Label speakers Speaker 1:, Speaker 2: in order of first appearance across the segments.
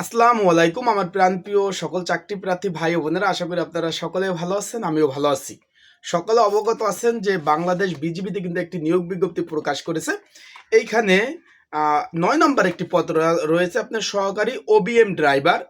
Speaker 1: আসসালামু আলাইকুম, আমার প্রাণপ্রিয় সকল চাকরি প্রার্থী ভাই বোনেরা, আশা করি আপনারা সকলে ভালো আছেন, আমিও ভালো আছি। সকলে অবগত আছেন যে বাংলাদেশ বিজিবিতে কিন্তু একটি নিয়োগ বিজ্ঞপ্তি প্রকাশ করেছে। এইখানে নয় নম্বর একটি পদ রয়েছে আপনার সহকারী ওবিএম ড্রাইভার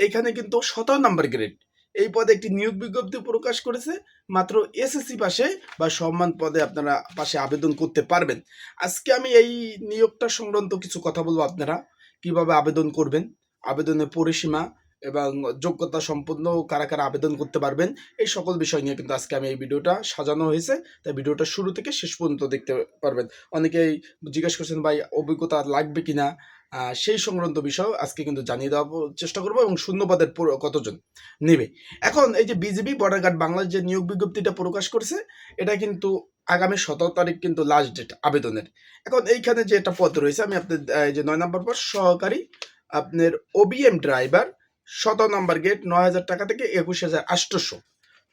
Speaker 1: এইখানে কিন্তু সতেরো নম্বর গ্রেড এই পদে একটি নিয়োগ বিজ্ঞপ্তি প্রকাশ করেছে, মাত্র এসএসসি পাশে বা সম্মান পদে আপনারা পাশে আবেদন করতে পারবেন। আজকে আমি এই নিয়োগটা সংক্রান্ত কিছু কথা বলব আপনারা, কীভাবে আবেদন করবেন? আবেদনের পরিসীমা এবং যোগ্যতা সম্পন্ন কারা কারা আবেদন করতে পারবেন এই সকল বিষয় নিয়ে কিন্তু আজকে আমি এই ভিডিওটা সাজানো হয়েছে। তাই ভিডিওটা শুরু থেকে শেষ পর্যন্ত দেখতে পারবেন। অনেকেই জিজ্ঞেস করছেন ভাই অভিজ্ঞতা লাগবে কিনা? আহ, সেই সংক্রান্ত বিষয় আজকে কিন্তু জানিয়ে দেওয়ার চেষ্টা করব এবং শূন্যপদের কতজন নেবে। এখন এই যে বিজেপি বর্ডার গার্ড বাংলাদেশ যে নিয়োগ বিজ্ঞপ্তিটা প্রকাশ করছে এটা কিন্তু আগামী সতেরো তারিখ কিন্তু লাস্ট ডেট আবেদনের। এখন এইখানে যে একটা পদ রয়েছে আমি এই যে নয় নম্বর পদ সহকারী আপনার ওবিএম ড্রাইভার শত নম্বর গেট নয় হাজার টাকা থেকে একুশ হাজার আটশোশো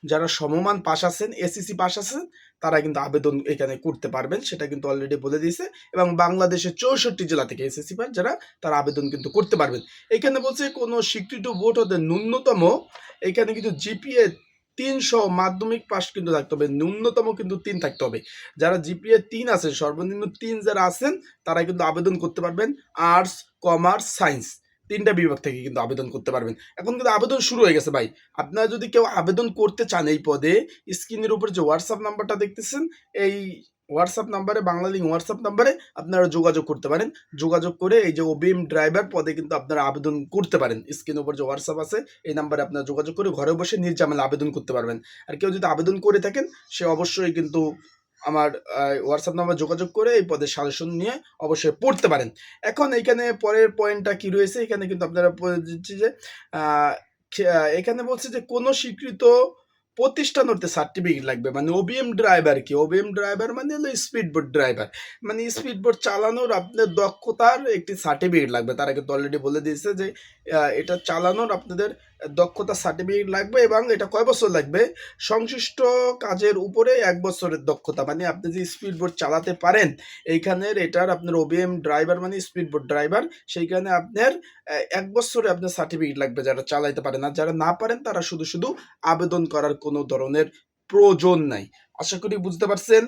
Speaker 1: যারা সমমান পাশ আছেন এসিসি পাস আছেন, তারা কিন্তু আবেদন এখানে করতে পারবেন, সেটা কিন্তু অলরেডি বলে দিয়েছে। এবং বাংলাদেশের চৌষট্টি জেলা থেকে এসএসসি পাস যারা, তারা আবেদন কিন্তু করতে পারবেন। এখানে বলছে কোনো স্বীকৃত বোর্ড হতে ন্যূনতম, এখানে কিন্তু জিপিএ তিনশো মাধ্যমিক পাস কিন্তু থাকতে হবে, ন্যূনতম কিন্তু তিন থাকতে হবে। যারা জিপিএ তিন আছেন, সর্বনিম্ন তিন যারা আছেন তারা কিন্তু আবেদন করতে পারবেন আর্টস কমার্স সায়েন্স তিনটা বিভাগ থেকে কিন্তু আবেদন করতে পারবেন। এখন কিন্তু আবেদন শুরু হয়ে গেছে ভাই। আপনারা যদি কেউ আবেদন করতে চান এই পদে, স্ক্রিনের উপর যে হোয়াটসঅ্যাপ নাম্বারটা দেখতেছেন, এই হোয়াটসঅ্যাপ নাম্বারে বাংলা লিঙ্ক হোয়াটসঅ্যাপ নাম্বারে আপনারা যোগাযোগ করতে পারেন। যোগাযোগ করে এই যে ওবিএম ড্রাইভার পদে কিন্তু আপনারা আবেদন করতে পারেন। স্ক্রিন উপর যে হোয়াটসঅ্যাপ আছে, এই নাম্বারে আপনারা যোগাযোগ করে ঘরে বসে নির্জামেলা আবেদন করতে পারবেন। আর কেউ যদি আবেদন করে থাকেন, সে অবশ্যই কিন্তু আমার হোয়াটসঅ্যাপ নাম্বার যোগাযোগ করে এই পদের সাজেশন নিয়ে অবশ্যই পড়তে পারেন। এখন এখানে পরের পয়েন্টটা কি রয়েছে? এখানে কিন্তু আপনারা দিচ্ছি যে এখানে বলছে যে কোনো স্বীকৃত প্রতিষ্ঠান হতে সার্টিফিকেট লাগবে মানে ওবিএম ড্রাইভার কি? ওবিএম ড্রাইভার মানে হলো স্পিড বোট ড্রাইভার মানে স্পিড বোট চালানোর আপনার দক্ষতার একটি সার্টিফিকেট লাগবে। তারা কিন্তু অলরেডি বলে দিয়েছে যে এটা চালানোর আপনাদের দক্ষতা সার্টিফিকেট লাগবে এবং এটা কয় বছর লাগবে? সংশ্লিষ্ট কাজের উপরে এক বছরের দক্ষতা মানে আপনি যে স্পিড বোট চালাতে পারেন, এইখানের এটার আপনার ওবিএম ড্রাইভার মানে স্পিড ড্রাইভার সেইখানে আপনার এক বছরে আপনার সার্টিফিকেট লাগবে যারা চালাইতে পারেন আর যারা না পারেন, তারা শুধু শুধু আবেদন করার কোনো ধরনের প্রয়োজন নাই। আশা করি বুঝতে পারছেন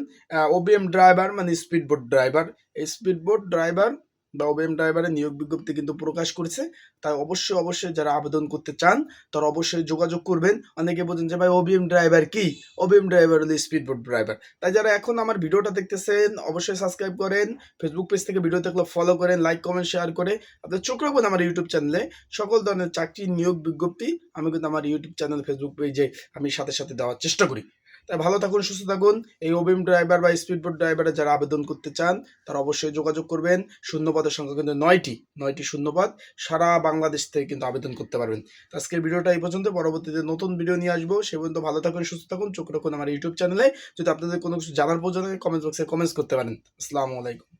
Speaker 1: ওবিএম ড্রাইভার মানে স্পিড ড্রাইভার এই স্পিড ড্রাইভার বা ওবিএম ড্রাইভারের নিয়োগ বিজ্ঞপ্তি কিন্তু প্রকাশ করেছে। তাই অবশ্যই অবশ্যই যারা আবেদন করতে চান, তারা অবশ্যই যোগাযোগ করবেন। অনেকে বলছেন যে, ভাই ওবিএম ড্রাইভার কি? ওবিএম ড্রাইভার হলো স্পিড বোট ড্রাইভার তাই যারা এখন আমার ভিডিওটা দেখতেছেন, অবশ্যই সাবস্ক্রাইব করেন ফেসবুক পেজ থেকে ভিডিও দেখলে ফলো করেন লাইক কমেন্ট শেয়ার করে আপনার চোখ রাখবেন আমার ইউটিউব চ্যানেলে সকল ধরনের চাকরি নিয়োগ বিজ্ঞপ্তি আমি কিন্তু আমার ইউটিউব চ্যানেল ফেসবুক পেজে আমি সাথে সাথে দেওয়ার চেষ্টা করি। তাই ভালো থাকুন, সুস্থ থাকুন। এই ওবিম ড্রাইভার বা স্পিডবোট ড্রাইভারে যারা আবেদন করতে চান, তারা অবশ্যই যোগাযোগ করবেন। শূন্যপদের সংখ্যা কিন্তু নয়টি নয়টি শূন্যপদ। সারা বাংলাদেশ থেকে কিন্তু আবেদন করতে পারবেন। আজকের ভিডিওটা এই পর্যন্ত। পরবর্তীতে নতুন ভিডিও নিয়ে আসব। সে পর্যন্ত ভালো থাকুন, সুস্থ থাকুন। চোখ রাখুন আমার ইউটিউব চ্যানেলে যদি আপনাদের কোনো কিছু জানার পর্যন্ত কমেন্ট বক্সে কমেন্টস করতে পারেন। আসসালামু আলাইকুম।